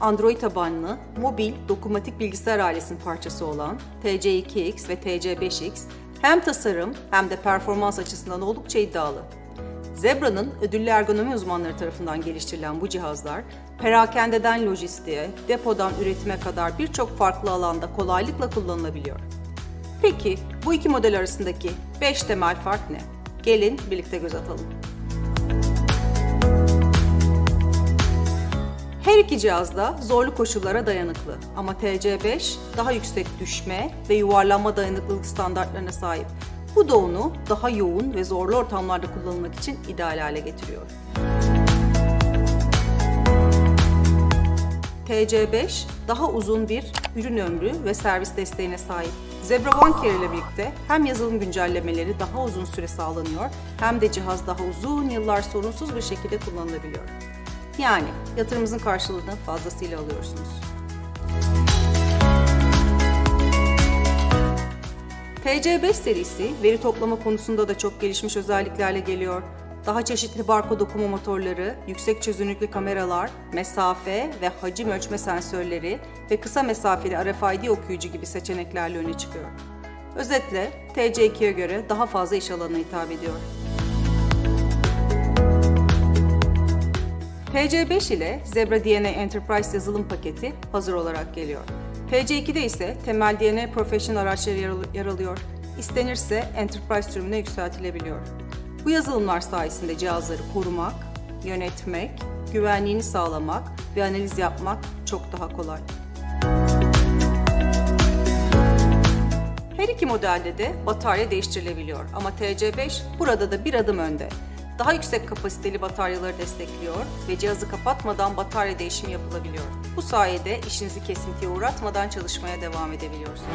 Android tabanlı mobil dokunmatik bilgisayar ailesinin parçası olan TC2X ve TC5X hem tasarım hem de performans açısından oldukça iddialı. Zebra'nın ödüllü ergonomi uzmanları tarafından geliştirilen bu cihazlar, perakendeden lojistiğe, depodan üretime kadar birçok farklı alanda kolaylıkla kullanılabiliyor. Peki bu iki model arasındaki 5 temel fark ne? Gelin birlikte göz atalım. Her iki cihaz da zorlu koşullara dayanıklı ama TC5 daha yüksek düşme ve yuvarlanma dayanıklılık standartlarına sahip. Bu da onu daha yoğun ve zorlu ortamlarda kullanılmak için ideal hale getiriyor. TC5 daha uzun bir ürün ömrü ve servis desteğine sahip. Zebra One Care ile birlikte hem yazılım güncellemeleri daha uzun süre sağlanıyor hem de cihaz daha uzun yıllar sorunsuz bir şekilde kullanılabiliyor. Yani yatırımımızın karşılığını fazlasıyla alıyorsunuz. TC5 serisi veri toplama konusunda da çok gelişmiş özelliklerle geliyor. Daha çeşitli barkod okuma motorları, yüksek çözünürlüklü kameralar, mesafe ve hacim ölçme sensörleri ve kısa mesafeli RFID okuyucu gibi seçeneklerle öne çıkıyor. Özetle TC2'ye göre daha fazla iş alanına hitap ediyor. TC5 ile Zebra DNA Enterprise yazılım paketi hazır olarak geliyor. TC2'de ise temel DNA Professional araçları yer alıyor. İstenirse Enterprise sürümüne yükseltilebiliyor. Bu yazılımlar sayesinde cihazları korumak, yönetmek, güvenliğini sağlamak ve analiz yapmak çok daha kolay. Her iki modelde de batarya değiştirilebiliyor ama TC5 burada da bir adım önde. Daha yüksek kapasiteli bataryaları destekliyor ve cihazı kapatmadan batarya değişimi yapılabiliyor. Bu sayede işinizi kesintiye uğratmadan çalışmaya devam edebiliyorsunuz.